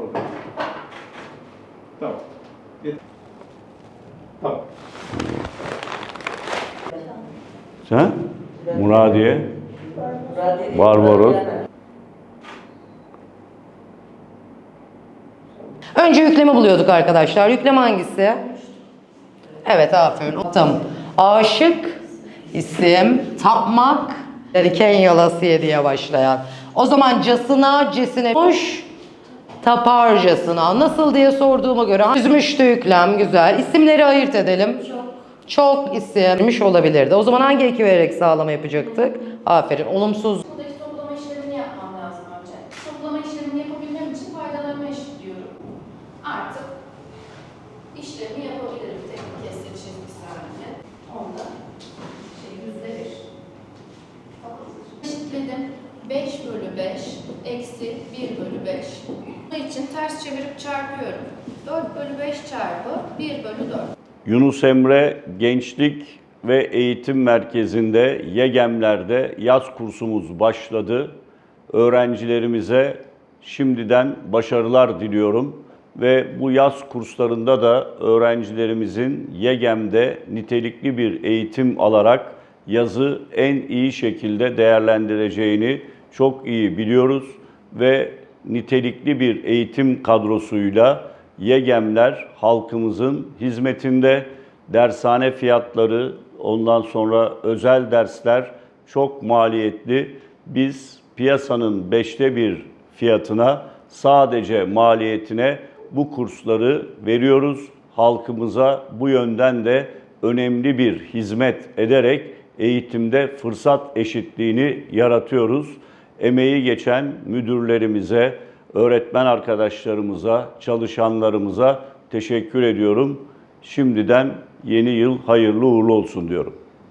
Orada. Tamam. Yeter. Tamam. Sen? Muradiye. Barbaros. Önce yükleme buluyorduk arkadaşlar. Yükleme hangisi? Evet aferin. Tamam. Aşık, isim, tapmak, yani Kenyalasiye diye başlayan. O zaman casına, cesine hoş, taparcasına. Nasıl diye sorduğuma göre üzmüştü yüklem, güzel. İsimleri ayırt edelim. Çok. Çok isimmiş olabilirdi. O zaman hangi eki vererek sağlama yapacaktık? Aferin. Olumsuz toplama işlemini yapmam lazım önce. Toplama işlemini yapabilmem için paydalarımı eşitliyorum. Artık işlemi yapabilirim kesir çizgisi halinde. Onda şey yüzde bir. Eşitledim. 5 bölü 5 eksi 1 bölü 5. Ters çevirip çarpıyorum. 4 bölü 5 çarpı 1 bölü 4. Yunus Emre Gençlik ve Eğitim Merkezi'nde Yegemler'de yaz kursumuz başladı. Öğrencilerimize şimdiden başarılar diliyorum ve bu yaz kurslarında da öğrencilerimizin Yegem'de nitelikli bir eğitim alarak yazı en iyi şekilde değerlendireceğini çok iyi biliyoruz ve nitelikli bir eğitim kadrosuyla Yegemler halkımızın hizmetinde dershane fiyatları, ondan sonra özel dersler çok maliyetli. Biz piyasanın beşte bir fiyatına sadece maliyetine bu kursları veriyoruz. Halkımıza bu yönden de önemli bir hizmet ederek eğitimde fırsat eşitliğini yaratıyoruz. Emeği geçen müdürlerimize, öğretmen arkadaşlarımıza, çalışanlarımıza teşekkür ediyorum. Şimdiden yeni yıl hayırlı uğurlu olsun diyorum.